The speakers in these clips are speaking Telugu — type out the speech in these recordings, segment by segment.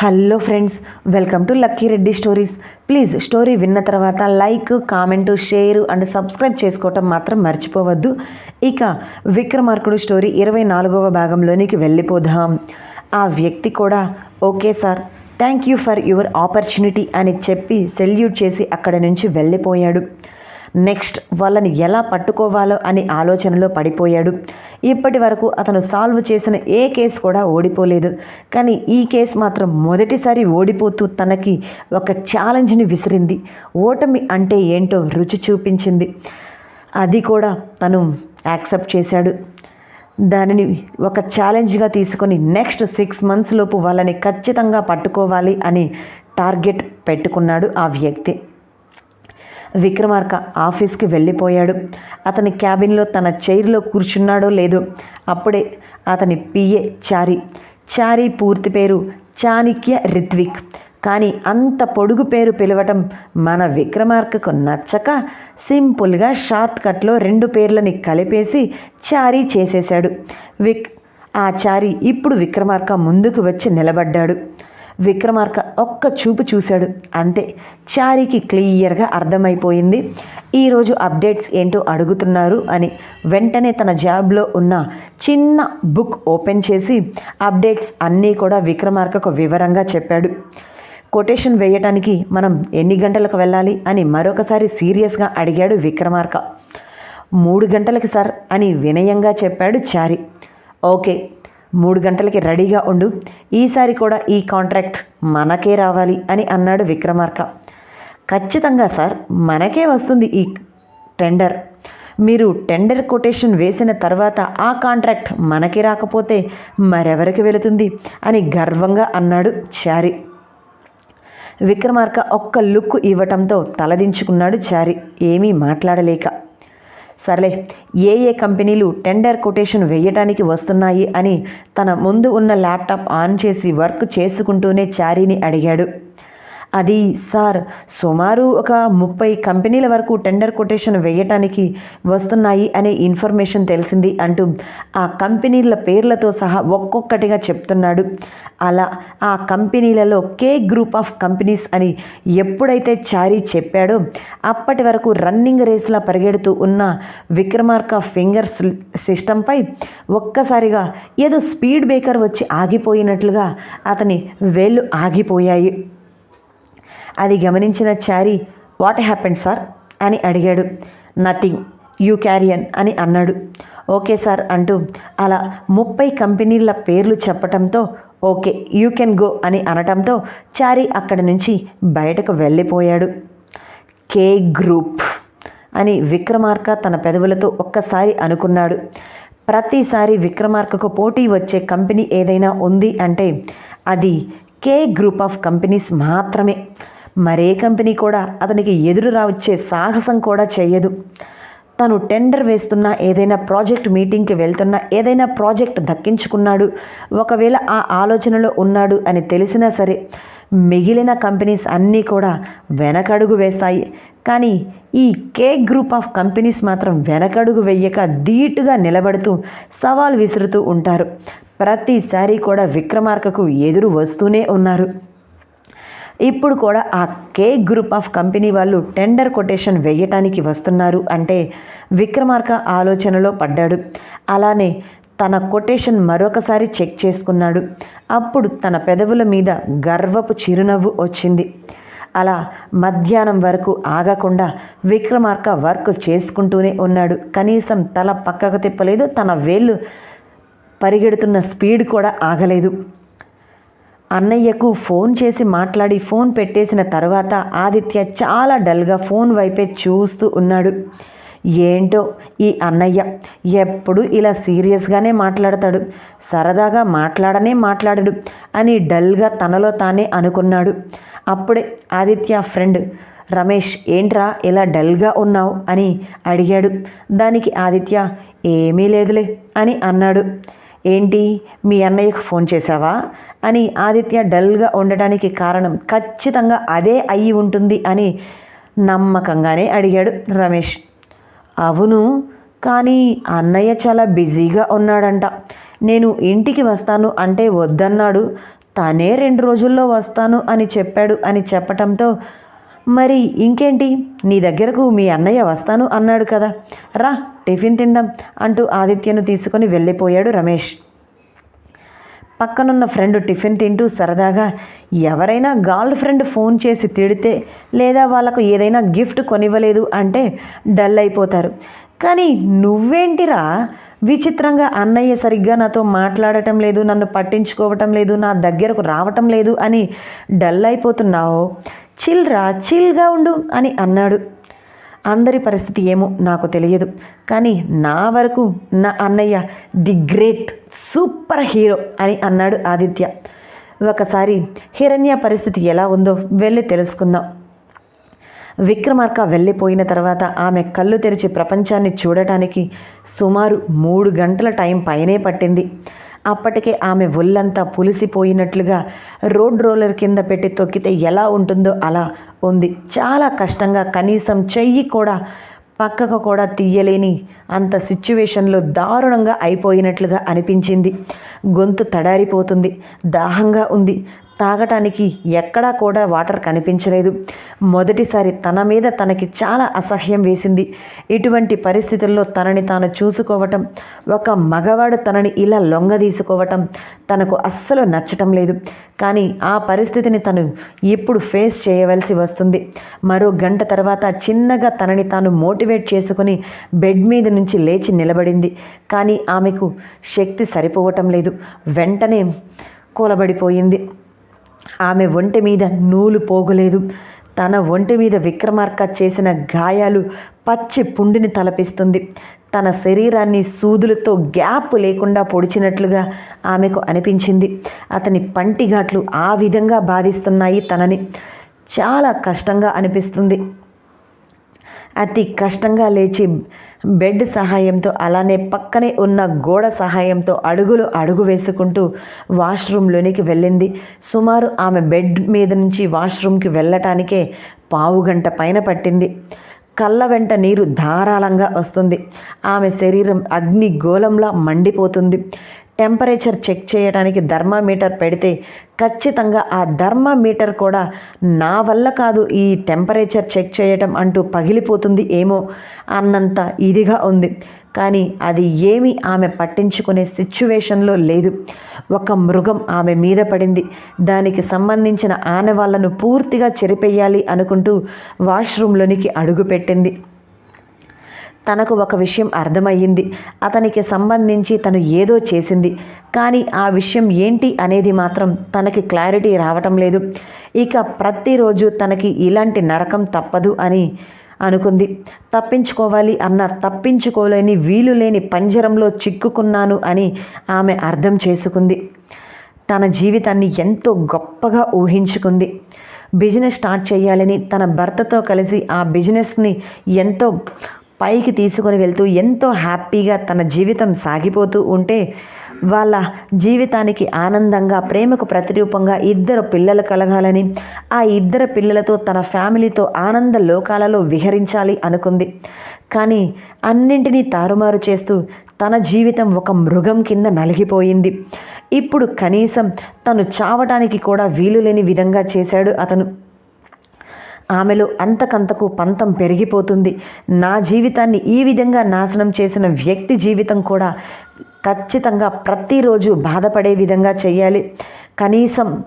Hello friends welcome to Lucky Reddy stories. Please story విన్న తర్వాత like comment share and subscribe చేసుకోవటం మాత్రం మర్చిపోవద్దు. ఇక విక్రమార్కుడు స్టోరీ ఇరవై నాలుగవ భాగంలోనికి వెళ్ళిపోదాం. ఆ వ్యక్తి కూడా okay sir thank you for your opportunity అని చెప్పి సెల్యూట్ చేసి అక్కడ నుంచి వెళ్ళిపోయాడు. నెక్స్ట్ వాళ్ళని ఎలా పట్టుకోవాలో అని ఆలోచనలో పడిపోయాడు. ఇప్పటి వరకు అతను సాల్వ్ చేసిన ఏ కేసు కూడా ఓడిపోలేదు. కానీ ఈ కేసు మాత్రం మొదటిసారి ఓడిపోతూ తనకి ఒక ఛాలెంజ్ని విసిరింది. ఓటమి అంటే ఏంటో రుచి చూపించింది. అది కూడా తను యాక్సెప్ట్ చేశాడు. దానిని ఒక ఛాలెంజ్గా తీసుకొని నెక్స్ట్ సిక్స్ మంత్స్ లోపు వాళ్ళని ఖచ్చితంగా పట్టుకోవాలి అని టార్గెట్ పెట్టుకున్నాడు ఆ వ్యక్తి. విక్రమార్క ఆఫీస్కి వెళ్ళిపోయాడు. అతని క్యాబిన్లో తన చైర్లో కూర్చున్నాడో లేదో అప్పుడే అతని పిఏ చారి చారి పూర్తి పేరు చాణిక్య రిత్విక్. కానీ అంత పొడుగు పేరు పిలవటం మన విక్రమార్కకు నచ్చక సింపుల్గా షార్ట్ కట్లో రెండు పేర్లని కలిపేసి చారీ చేసేశాడు. విక్ ఆ చారీ ఇప్పుడు విక్రమార్క ముందుకు వచ్చి నిలబడ్డాడు. విక్రమార్క ఒక్క చూపు చూశాడు. అంతే చారీకి క్లియర్గా అర్థమైపోయింది. ఈరోజు అప్డేట్స్ ఏంటో అడుగుతున్నారు అని వెంటనే తన జాబ్లో ఉన్న చిన్న బుక్ ఓపెన్ చేసి అప్డేట్స్ అన్నీ కూడా విక్రమార్కకు వివరంగా చెప్పాడు. కొటేషన్ వేయటానికి మనం ఎన్ని గంటలకు వెళ్ళాలి అని మరొకసారి సీరియస్గా అడిగాడు విక్రమార్క. మూడు గంటలకి సార్ అని వినయంగా చెప్పాడు చారి. ఓకే మూడు గంటలకి రెడీగా ఉండు. ఈసారి కూడా ఈ కాంట్రాక్ట్ మనకే రావాలి అని అన్నాడు విక్రమార్క. ఖచ్చితంగా సార్ మనకే వస్తుంది ఈ టెండర్. మీరు టెండర్ కొటేషన్ వేసిన తర్వాత ఆ కాంట్రాక్ట్ మనకి రాకపోతే మరెవరికి వెళుతుంది అని గర్వంగా అన్నాడు చారి. విక్రమార్క ఒక్క లుక్ ఇవ్వటంతో తలదించుకున్నాడు చారి. ఏమీ మాట్లాడలేక. సర్లే ఏ ఏ కంపెనీలు టెండర్ కొటేషన్ వేయటానికి వస్తున్నాయి అని తన ముందు ఉన్న ల్యాప్టాప్ ఆన్ చేసి వర్క్ చేసుకుంటూనే చారీని అడిగాడు. అది సార్ సుమారు ఒక ముప్పై కంపెనీల వరకు టెండర్ కొటేషన్ వేయటానికి వస్తున్నాయి అనే ఇన్ఫర్మేషన్ తెలిసింది అంటూ ఆ కంపెనీల పేర్లతో సహా ఒక్కొక్కటిగా చెప్తున్నాడు. అలా ఆ కంపెనీలలో కే గ్రూప్ ఆఫ్ కంపెనీస్ అని ఎప్పుడైతే చారీ చెప్పాడో అప్పటి వరకు రన్నింగ్ రేస్లా పరిగెడుతూ ఉన్న విక్రమార్క ఫింగర్ సిస్టంపై ఒక్కసారిగా ఏదో స్పీడ్ బ్రేకర్ వచ్చి ఆగిపోయినట్లుగా అతని వేళ్ళు ఆగిపోయాయి. అది గమనించిన చారీ వాట్ హ్యాపెండ్ సార్ అని అడిగాడు. నథింగ్ యూ క్యారియన్ అని అన్నాడు. ఓకే సార్ అంటూ అలా ముప్పై కంపెనీల పేర్లు చెప్పటంతో ఓకే యూ కెన్ గో అని అనటంతో చారీ అక్కడి నుంచి బయటకు వెళ్ళిపోయాడు. కే గ్రూప్ అని విక్రమార్క తన పెదవులతో ఒక్కసారి అనుకున్నాడు. ప్రతిసారి విక్రమార్కకు పోటీ వచ్చే కంపెనీ ఏదైనా ఉంది అంటే అది కే గ్రూప్ ఆఫ్ కంపెనీస్ మాత్రమే. మరే కంపెనీ కూడా అతనికి ఎదురు రావచ్చే సాహసం కూడా చేయదు. తను టెండర్ వేస్తున్న ఏదైనా ప్రాజెక్ట్ మీటింగ్కి వెళ్తున్న ఏదైనా ప్రాజెక్ట్ దక్కించుకున్నాడు ఒకవేళ ఆ ఆలోచనలో ఉన్నాడు అని తెలిసినా సరే మిగిలిన కంపెనీస్ అన్నీ కూడా వెనకడుగు వేస్తాయి. కానీ ఈ కే గ్రూప్ ఆఫ్ కంపెనీస్ మాత్రం వెనకడుగు వెయ్యక ధీటుగా నిలబడుతూ సవాల్ విసురుతూ ఉంటారు. ప్రతిసారి కూడా విక్రమార్కకు ఎదురు వస్తూనే ఉన్నారు. ఇప్పుడు కూడా ఆ కే గ్రూప్ ఆఫ్ కంపెనీ వాళ్ళు టెండర్ కొటేషన్ వేయటానికి వస్తున్నారు. అంటే విక్రమార్క ఆలోచనలో పడ్డాడు. అలానే తన కొటేషన్ మరొకసారి చెక్ చేసుకున్నాడు. అప్పుడు తన పెదవుల మీద గర్వపు చిరునవ్వు వచ్చింది. అలా మధ్యాహ్నం వరకు ఆగకుండా విక్రమార్క వర్క్ చేసుకుంటూనే ఉన్నాడు. కనీసం తల పక్కకు తిప్పలేదు. తన వేళ్ళు పరిగెడుతున్న స్పీడ్ కూడా ఆగలేదు. అన్నయ్యకు ఫోన్ చేసి మాట్లాడి ఫోన్ పెట్టేసిన తర్వాత ఆదిత్య చాలా డల్గా ఫోన్ వైపే చూస్తూ ఉన్నాడు. ఏంటో ఈ అన్నయ్య ఎప్పుడు ఇలా సీరియస్గానే మాట్లాడతాడు. సరదాగా మాట్లాడనే మాట్లాడడు అని డల్గా తనలో తానే అనుకున్నాడు. అప్పుడే ఆదిత్య ఫ్రెండ్ రమేష్ ఏంట్రా ఇలా డల్గా ఉన్నావు? అని అడిగాడు. దానికి ఆదిత్య ఏమీ లేదులే అని అన్నాడు. ఏంటి? మీ అన్నయ్యకు ఫోన్ చేశావా? అని ఆదిత్య డల్గా ఉండటానికి కారణం ఖచ్చితంగా అదే అయి ఉంటుంది అని నమ్మకంగానే అడిగాడు రమేష్. అవును కానీ అన్నయ్య చాలా బిజీగా ఉన్నాడంట. నేను ఇంటికి వస్తాను అంటే వద్దన్నాడు. తనే రెండు రోజుల్లో వస్తాను అని చెప్పాడు అని చెప్పటంతో మరి ఇంకేంటి? నీ దగ్గరకు మీ అన్నయ్య వస్తాను అన్నాడు కదా. రా టిఫిన్ తిందాం అంటూ ఆదిత్యను తీసుకొని వెళ్ళిపోయాడు రమేష్. పక్కనున్న ఫ్రెండ్ టిఫిన్ తింటూ సరదాగా ఎవరైనా గర్ల్ ఫ్రెండ్ ఫోన్ చేసి తిడితే లేదా వాళ్ళకు ఏదైనా గిఫ్ట్ కొనివ్వలేదు అంటే డల్ అయిపోతారు. కానీ నువ్వేంటిరా? విచిత్రంగా అన్నయ్య సరిగ్గా నాతో మాట్లాడటం లేదు నన్ను పట్టించుకోవటం లేదు నా దగ్గరకు రావటం లేదు అని డల్ అయిపోతున్నావు. చిల్రా చిల్గా ఉండు అని అన్నాడు. అందరి పరిస్థితి ఏమో నాకు తెలియదు. కానీ నా వరకు నా అన్నయ్య ది గ్రేట్ సూపర్ హీరో అని అన్నాడు ఆదిత్య. ఒకసారి హిరణ్య పరిస్థితి ఎలా ఉందో వెళ్ళి తెలుసుకుందాం. విక్రమార్క వెళ్ళిపోయిన తర్వాత ఆమె కళ్ళు తెరిచి ప్రపంచాన్ని చూడటానికి సుమారు మూడు గంటల టైం పైనే పట్టింది. అప్పటికే ఆమె ఒళ్ళంతా పులిసిపోయినట్లుగా రోడ్ రోలర్ కింద పెట్టి తొక్కితే ఎలా ఉంటుందో అలా ఉంది. చాలా కష్టంగా కనీసం చెయ్యి కూడా పక్కకు కూడా తీయలేని అంత సిచ్యువేషన్లో దారుణంగా అయిపోయినట్లుగా అనిపించింది. గొంతు తడారిపోతుంది. దాహంగా ఉంది. తాగటానికి ఎక్కడా కూడా వాటర్ కనిపించలేదు. మొదటిసారి తన మీద తనకి చాలా అసహ్యం వేసింది. ఇటువంటి పరిస్థితుల్లో తనని తాను చూసుకోవటం ఒక మగవాడు తనని ఇలా లొంగదీసుకోవటం తనకు అస్సలు నచ్చటం లేదు. కానీ ఆ పరిస్థితిని తను ఎప్పుడు ఫేస్ చేయవలసి వస్తుంది. మరో గంట తర్వాత చిన్నగా తనని తాను మోటివేట్ చేసుకుని బెడ్ మీద నుంచి లేచి నిలబడింది. కానీ ఆమెకు శక్తి సరిపోవటం లేదు. వెంటనే కూలబడిపోయింది. ఆమె ఒంటి మీద నూలు పోగలేదు. తన ఒంటి మీద విక్రమార్క చేసిన గాయాలు పచ్చి పుండిని తలపిస్తుంది. తన శరీరాన్ని సూదులతో గ్యాప్ లేకుండా పొడిచినట్లుగా ఆమెకు అనిపించింది. అతని పంటిఘాట్లు ఆ విధంగా బాధిస్తున్నాయి తనని. చాలా కష్టంగా అనిపిస్తుంది. అతి కష్టంగా లేచి బెడ్ సహాయంతో అలానే పక్కనే ఉన్న గోడ సహాయంతో అడుగులు అడుగు వేసుకుంటూ వాష్రూమ్లోనికి వెళ్ళింది. సుమారు ఆమె బెడ్ మీద నుంచి వాష్రూమ్కి వెళ్ళటానికే పావు గంట పైన పట్టింది. కళ్ళ వెంట నీరు ధారాళంగా వస్తుంది. ఆమె శరీరం అగ్ని గోళంలా మండిపోతుంది. టెంపరేచర్ చెక్ చేయడానికి థర్మామీటర్ పెడితే ఖచ్చితంగా ఆ థర్మామీటర్ కూడా నా వల్ల కాదు ఈ టెంపరేచర్ చెక్ చేయటం అంటూ పగిలిపోతుంది ఏమో అన్నంత ఇదిగా ఉంది. కానీ అది ఏమీ ఆమె పట్టించుకునే సిచ్యువేషన్లో లేదు. ఒక మృగం ఆమె మీద పడింది. దానికి సంబంధించిన ఆనవాళ్ళను పూర్తిగా చెరిపెయ్యాలి అనుకుంటూ వాష్రూమ్లోనికి అడుగుపెట్టింది. తనకు ఒక విషయం అర్థమయ్యింది. అతనికి సంబంధించి తను ఏదో చేసింది. కానీ ఆ విషయం ఏంటి అనేది మాత్రం తనకి క్లారిటీ రావటం లేదు. ఇక ప్రతిరోజు తనకి ఇలాంటి నరకం తప్పదు అని అనుకుంది. తప్పించుకోవాలి అన్న తప్పించుకోలేని వీలు లేని పంజరంలో చిక్కుకున్నాను అని ఆమె అర్థం చేసుకుంది. తన జీవితాన్ని ఎంతో గొప్పగా ఊహించుకుంది. బిజినెస్ స్టార్ట్ చేయాలని తన భర్తతో కలిసి ఆ బిజినెస్ని ఎంతో పైకి తీసుకొని వెళ్తూ ఎంతో హ్యాపీగా తన జీవితం సాగిపోతూ ఉంటే వాళ్ళ జీవితానికి ఆనందంగా ప్రేమకు ప్రతిరూపంగా ఇద్దరు పిల్లలు కలగాలని ఆ ఇద్దరు పిల్లలతో తన ఫ్యామిలీతో ఆనంద లోకాలలో విహరించాలి అనుకుంది. కానీ అన్నింటినీ తారుమారు చేస్తూ తన జీవితం ఒక మృగం కింద నలిగిపోయింది. ఇప్పుడు కనీసం తను చావటానికి కూడా వీలు లేని విధంగా చేశాడు అతను. ఆమెలో అంతకంతకు పంతం పెరిగిపోతుంది. నా జీవితాన్ని ఈ విధంగా నాశనం చేసిన వ్యక్తి జీవితం కూడా ఖచ్చితంగా ప్రతిరోజు బాధపడే విధంగా చేయాలి. కనీసం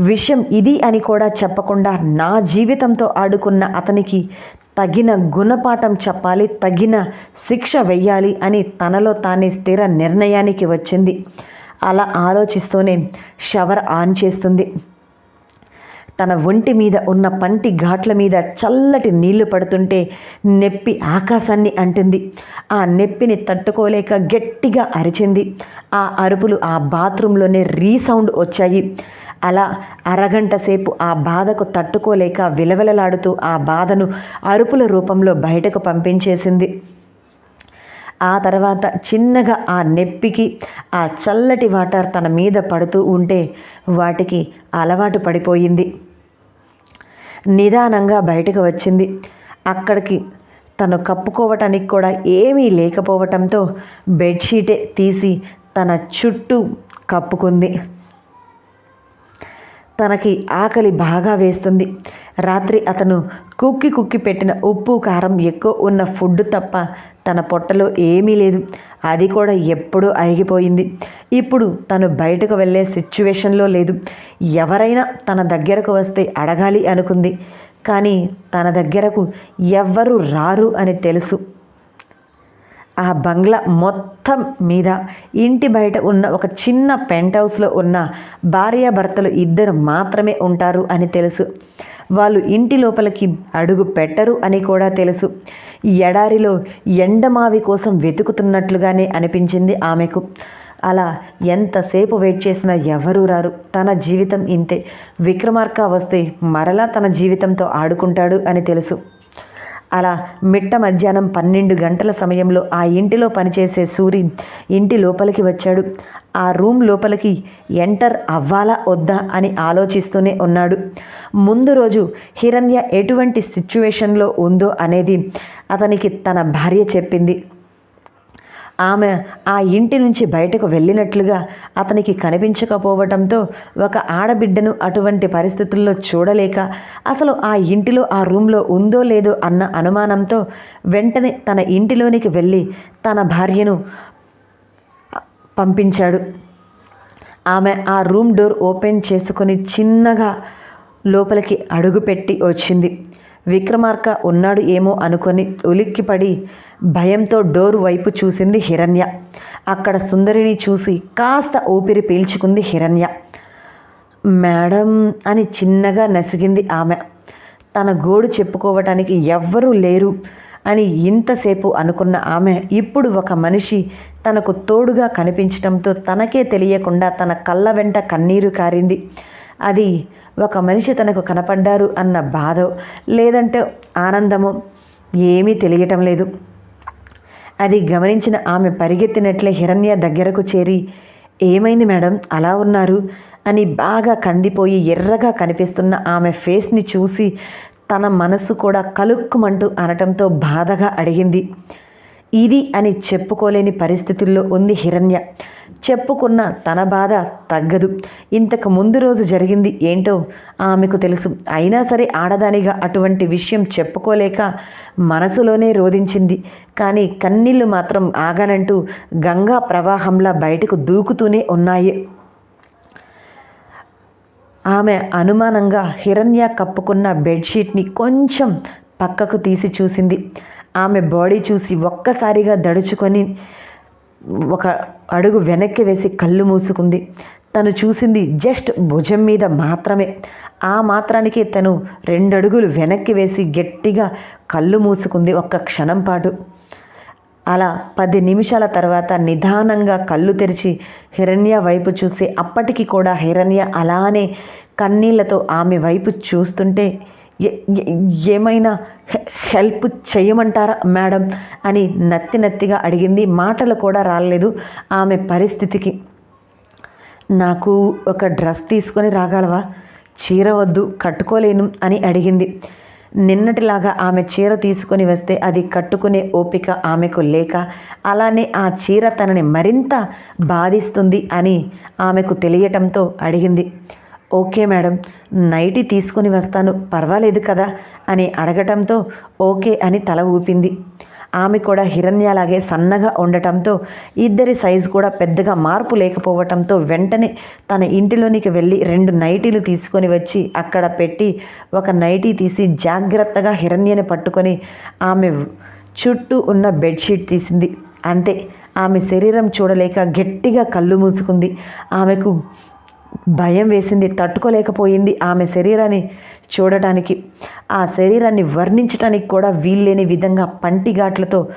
విషయం ఇది అని కూడా చెప్పకుండా నా జీవితంతో ఆడుకున్న అతనికి తగిన గుణపాఠం చెప్పాలి తగిన శిక్ష వెయ్యాలి అని తనలో తానే స్థిర నిర్ణయానికి వచ్చింది. అలా ఆలోచిస్తూనే షవర్ ఆన్ చేస్తుంది. తన ఒంటి మీద ఉన్న పంటి ఘాట్ల మీద చల్లటి నీళ్ళు పడుతుంటే నొప్పి ఆకాశాన్ని అంటుంది. ఆ నొప్పిని తట్టుకోలేక గట్టిగా అరిచింది. ఆ అరుపులు ఆ బాత్రూంలోనే రీసౌండ్ వచ్చాయి. అలా అరగంట సేపు ఆ బాధకు తట్టుకోలేక విలవిలలాడుతూ ఆ బాధను అరుపుల రూపంలో బయటకు పంపించేసింది. ఆ తర్వాత చిన్నగా ఆ నొప్పికి ఆ చల్లటి వాటర్ తన మీద పడుతూ ఉంటే వాటికి అలవాటు పడిపోయింది. నిదానంగా బయటకు వచ్చింది. అక్కడికి తను కప్పుకోవటానికి కూడా ఏమీ లేకపోవటంతో బెడ్షీటే తీసి తన చుట్టూ కప్పుకుంది. తనకి ఆకలి బాగా వేస్తుంది. రాత్రి అతను కుక్కి కుక్కి పెట్టిన ఉప్పు కారం ఎక్కువ ఉన్న ఫుడ్ తప్ప తన పొట్టలో ఏమీ లేదు. అది కూడా ఎప్పుడూ అరిగిపోయింది. ఇప్పుడు తను బయటకు వెళ్ళే సిచ్యువేషన్లో లేదు. ఎవరైనా తన దగ్గరకు వస్తే అడగాలి అనుకుంది. కానీ తన దగ్గరకు ఎవ్వరూ రారు అని తెలుసు. ఆ బంగ్లా మొత్తం మీద ఇంటి బయట ఉన్న ఒక చిన్న పెంట్ హౌస్లో ఉన్న భార్యాభర్తలు ఇద్దరు మాత్రమే ఉంటారు అని తెలుసు. వాళ్ళు ఇంటి లోపలికి అడుగు పెట్టరు అని కూడా తెలుసు. ఎడారిలో ఎండమావి కోసం వెతుకుతున్నట్లుగానే అనిపించింది ఆమెకు. అలా ఎంతసేపు వెయిట్ చేసినా ఎవరూ రారు. తన జీవితం ఇంతే. విక్రమార్క వస్తే మరలా తన జీవితంతో ఆడుకుంటాడు అని తెలుసు. అలా మిట్ట మధ్యాహ్నం పన్నెండు గంటల సమయంలో ఆ ఇంటిలో పనిచేసే సూరి ఇంటి లోపలికి వచ్చాడు. ఆ రూమ్ లోపలికి ఎంటర్ అవ్వాలా వద్దా అని ఆలోచిస్తూనే ఉన్నాడు. ముందు రోజు హిరణ్య ఎటువంటి సిచ్యువేషన్లో ఉందో అనేది అతనికి తన భార్య చెప్పింది. ఆమె ఆ ఇంటి నుంచి బయటకు వెళ్ళినట్లుగా అతనికి కనిపించకపోవటంతో ఒక ఆడబిడ్డను అటువంటి పరిస్థితుల్లో చూడలేక అసలు ఆ ఇంటిలో ఆ రూమ్లో ఉందో లేదో అన్న అనుమానంతో వెంటనే తన ఇంటిలోనికి వెళ్ళి తన భార్యను పంపించాడు. ఆమె ఆ రూమ్ డోర్ ఓపెన్ చేసుకొని చిన్నగా లోపలికి అడుగుపెట్టి వచ్చింది. విక్రమార్క ఉన్నాడు ఏమో అనుకొని ఉలిక్కిపడి భయంతో డోర్ వైపు చూసింది హిరణ్య. అక్కడ సుందరిని చూసి కాస్త ఊపిరి పీల్చుకుంది హిరణ్య. మేడం అని చిన్నగా నసిగింది ఆమె. తన గోడు చెప్పుకోవటానికి ఎవ్వరూ లేరు అని ఇంతసేపు అనుకున్న ఆమె ఇప్పుడు ఒక మనిషి తనకు తోడుగా కనిపించటంతో తనకే తెలియకుండా తన కళ్ళ వెంట కన్నీరు కారింది. అది ఒక మనిషి తనకు కనపడ్డారు అన్న బాధ లేదంటే ఆనందము ఏమీ తెలియటం లేదు. అది గమనించిన ఆమె పరిగెత్తినట్లే హిరణ్య దగ్గరకు చేరి ఏమైంది మేడం? అలా ఉన్నారు? అని బాగా కందిపోయి ఎర్రగా కనిపిస్తున్న ఆమె ఫేస్ని చూసి తన మనసు కూడా కలుక్కుమంటూ అనటంతో బాధగా అడిగింది. ఇది అని చెప్పుకోలేని పరిస్థితుల్లో ఉంది హిరణ్య. చెప్పుకున్న తన బాధ తగ్గదు. ఇంతకు ముందు రోజు జరిగింది ఏంటో ఆమెకు తెలుసు. అయినా సరే ఆడదానిగా అటువంటి విషయం చెప్పుకోలేక మనసులోనే రోధించింది. కానీ కన్నీళ్ళు మాత్రం ఆగనంటూ గంగా ప్రవాహంలా బయటకు దూకుతూనే ఉన్నాయి. ఆమె అనుమానంగా హిరణ్య కప్పుకున్న బెడ్షీట్ని కొంచెం పక్కకు తీసి చూసింది. ఆమె బాడీ చూసి ఒక్కసారిగా దడుచుకొని ఒక అడుగు వెనక్కి వేసి కళ్ళు మూసుకుంది. తను చూసింది జస్ట్ భుజం మీద మాత్రమే. ఆ మాత్రానికి తను రెండు అడుగులు వెనక్కి వేసి గట్టిగా కళ్ళు మూసుకుంది ఒక్క క్షణం పాటు. అలా పది నిమిషాల తర్వాత నిదానంగా కళ్ళు తెరిచి హిరణ్య వైపు చూసి అప్పటికి కూడా హిరణ్య అలానే కన్నీళ్ళతో ఆమె వైపు చూస్తుంటే ఏమైనా హెల్ప్ చేయమంటారా మేడం? అని నత్తి నత్తిగా అడిగింది. మాటలు కూడా రాలేదు ఆమె పరిస్థితికి. నాకు ఒక డ్రెస్ తీసుకొని రాగలవా? చీర వద్దు కట్టుకోలేను అని అడిగింది. నిన్నటిలాగా ఆమె చీర తీసుకొని వస్తే అది కట్టుకునే ఓపిక ఆమెకు లేక అలానే ఆ చీర తనని మరింత బాధిస్తుంది అని ఆమెకు తెలియటంతో అడిగింది. ఓకే మేడం నైటీ తీసుకొని వస్తాను పర్వాలేదు కదా అని అడగటంతో ఓకే అని తల ఊపింది. ఆమె కూడా హిరణ్యలాగే సన్నగా ఉండటంతో ఇద్దరి సైజు కూడా పెద్దగా మార్పు లేకపోవటంతో వెంటనే తన ఇంటిలోనికి వెళ్ళి రెండు నైటీలు తీసుకొని వచ్చి అక్కడ పెట్టి ఒక నైటీ తీసి జాగ్రత్తగా హిరణ్యని పట్టుకొని ఆమె చుట్టూ ఉన్న బెడ్షీట్ తీసింది. అంతే ఆమె శరీరం చూడలేక గట్టిగా కళ్ళు మూసుకుంది. ఆమెకు భయం వేసింది తట్టుకోలేకపోయింది ఆమె శరీరాన్ని చూడటానికి. ఆ శరీరాన్ని వర్ణించటానికి కూడా వీల్లేని విధంగా పంటిఘాట్లతో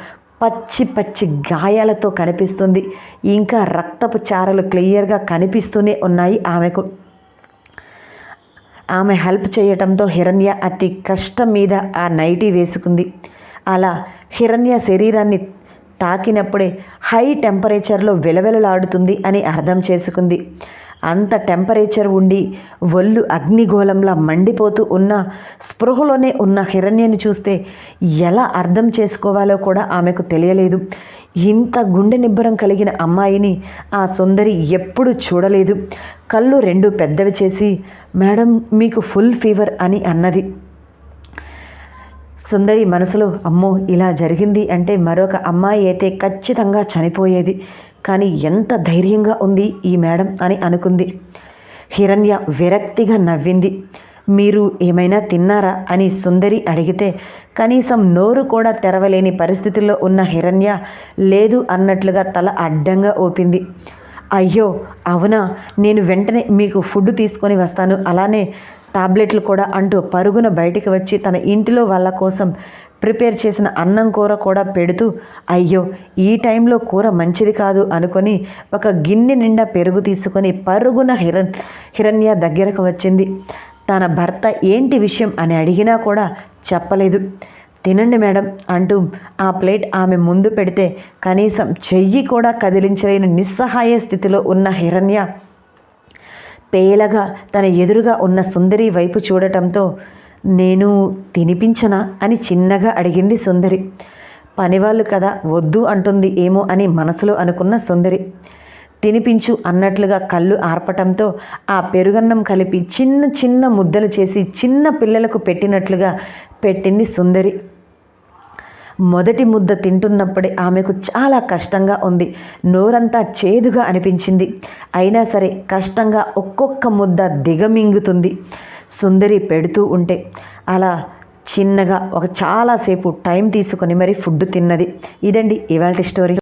పచ్చి పచ్చి గాయాలతో కనిపిస్తుంది. ఇంకా రక్తపు చారలు క్లియర్గా కనిపిస్తూనే ఉన్నాయి ఆమెకు. ఆమె హెల్ప్ చేయటంతో హిరణ్య అతి కష్టం మీద ఆ నైటీ వేసుకుంది. అలా హిరణ్య శరీరాన్ని తాకినప్పుడే హై టెంపరేచర్లో వెలవెలలాడుతుంది అని అర్థం చేసుకుంది. అంత టెంపరేచర్ ఉండి ఒళ్ళు అగ్నిగోళంలా మండిపోతూ ఉన్న స్పృహలోనే ఉన్న హిరణ్యని చూస్తే ఎలా అర్థం చేసుకోవాలో కూడా ఆమెకు తెలియలేదు. ఇంత గుండె నిబ్బరం కలిగిన అమ్మాయిని ఆ సుందరి ఎప్పుడు చూడలేదు. కళ్ళు రెండు పెద్దవి చేసి మేడం మీకు ఫుల్ ఫీవర్ అని అన్నది. సుందరి మనసులో అమ్మో ఇలా జరిగింది అంటే మరొక అమ్మాయి అయితే ఖచ్చితంగా చనిపోయేది. కానీ ఎంత ధైర్యంగా ఉంది ఈ మేడం అని అనుకుంది. హిరణ్య విరక్తిగా నవ్వింది. మీరు ఏమైనా తిన్నారా అని సుందరి అడిగితే కనీసం నోరు కూడా తెరవలేని పరిస్థితుల్లో ఉన్న హిరణ్య లేదు అన్నట్లుగా తల అడ్డంగా ఊపింది. అయ్యో అవునా? నేను వెంటనే మీకు ఫుడ్ తీసుకొని వస్తాను. అలానే టాబ్లెట్లు కూడా అంటూ పరుగున బయటికి వచ్చి తన ఇంటిలో వాళ్ళ కోసం ప్రిపేర్ చేసిన అన్నం కూర కూడా పెడుతూ అయ్యో ఈ టైంలో కూర మంచిది కాదు అనుకొని ఒక గిన్నె నిండా పెరుగు తీసుకొని పరుగున హిరణ్ హిరణ్య దగ్గరకు వచ్చింది. తన భర్త ఏంటి విషయం అని అడిగినా కూడా చెప్పలేదు. తినండి మేడం అంటూ ఆ ప్లేట్ ఆమె ముందు పెడితే కనీసం చెయ్యి కూడా కదిలించలేని నిస్సహాయ స్థితిలో ఉన్న హిరణ్య పేలగా తన ఎదురుగా ఉన్న సుందరి వైపు చూడటంతో నేను తినిపించనా? అని చిన్నగా అడిగింది సుందరి. పనివాళ్ళు కదా వద్దు అంటుంది ఏమో అని మనసులో అనుకున్న సుందరి. తినిపించు అన్నట్లుగా కళ్ళు ఆర్పటంతో ఆ పెరుగన్నం కలిపి చిన్న చిన్న ముద్దలు చేసి చిన్న పిల్లలకు పెట్టినట్లుగా పెట్టింది సుందరి. మొదటి ముద్ద తింటున్నప్పుడే ఆమెకు చాలా కష్టంగా ఉంది. నోరంతా చేదుగా అనిపించింది. అయినా సరే కష్టంగా ఒక్కొక్క ముద్ద దిగమింగుతుంది. సుందరి పెడుతూ ఉంటే. అలా చిన్నగా ఒక చాలాసేపు టైం తీసుకొని మరి ఫుడ్ తిన్నది. ఇదండి ఇవాళ స్టోరీ.